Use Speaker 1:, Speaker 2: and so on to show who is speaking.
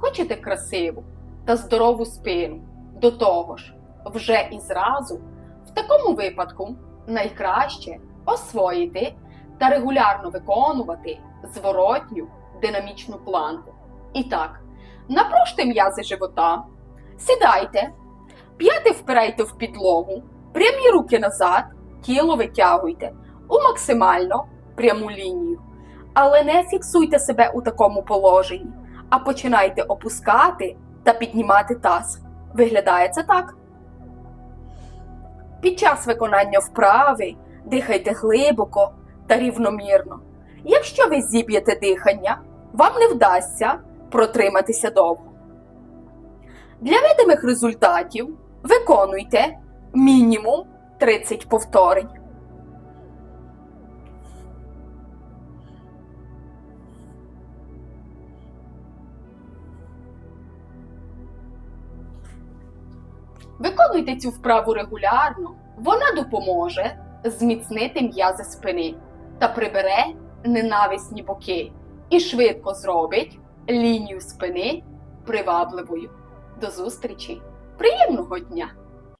Speaker 1: Хочете красиву та здорову спину? До того ж, вже і зразу. В такому випадку найкраще освоїти та регулярно виконувати зворотню динамічну планку. І так, напружте м'язи живота, сідайте, п'яти впирайте в підлогу, прямі руки назад, тіло витягуйте у максимально пряму лінію. Але не фіксуйте себе у такому положенні, а починайте опускати та піднімати таз. Виглядає це так. Під час виконання вправи дихайте глибоко та рівномірно. Якщо ви зіб'єте дихання, вам не вдасться протриматися довго. Для видимих результатів виконуйте мінімум 30 повторень. Виконуйте цю вправу регулярно, вона допоможе зміцнити м'язи спини та прибере ненависні боки і швидко зробить лінію спини привабливою. До зустрічі! Приємного дня!